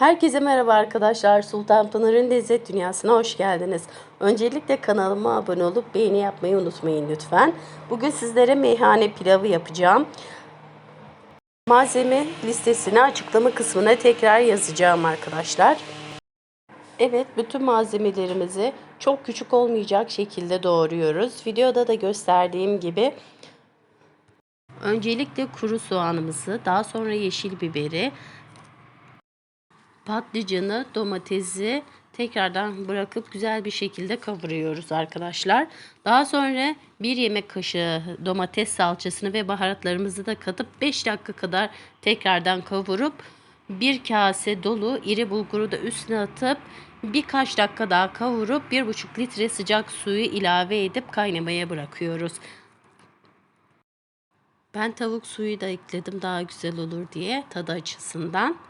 Herkese merhaba arkadaşlar. Sultan Pınar'ın lezzet dünyasına hoş geldiniz. Öncelikle kanalıma abone olup beğeni yapmayı unutmayın lütfen. Bugün sizlere meyhane pilavı yapacağım. Malzeme listesini açıklama kısmına tekrar yazacağım arkadaşlar. Evet, bütün malzemelerimizi çok küçük olmayacak şekilde doğruyoruz. Videoda da gösterdiğim gibi öncelikle kuru soğanımızı, daha sonra yeşil biberi, patlıcanı, domatesi tekrardan bırakıp güzel bir şekilde kavuruyoruz arkadaşlar. Daha sonra bir yemek kaşığı domates salçasını ve baharatlarımızı da katıp 5 dakika kadar tekrardan kavurup bir kase dolu iri bulguru da üstüne atıp birkaç dakika daha kavurup 1,5 litre sıcak suyu ilave edip kaynamaya bırakıyoruz. Ben tavuk suyu da ekledim daha güzel olur diye tadı açısından.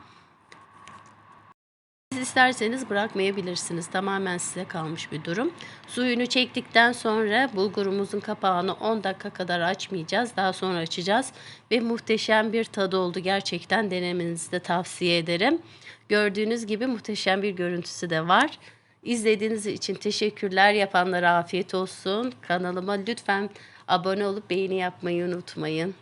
İsterseniz bırakmayabilirsiniz. Tamamen size kalmış bir durum. Suyunu çektikten sonra bulgurumuzun kapağını 10 dakika kadar açmayacağız. Daha sonra açacağız. Ve muhteşem bir tadı oldu. Gerçekten denemenizi de tavsiye ederim. Gördüğünüz gibi muhteşem bir görüntüsü de var. İzlediğiniz için teşekkürler. Yapanlara afiyet olsun. Kanalıma lütfen abone olup beğeni yapmayı unutmayın.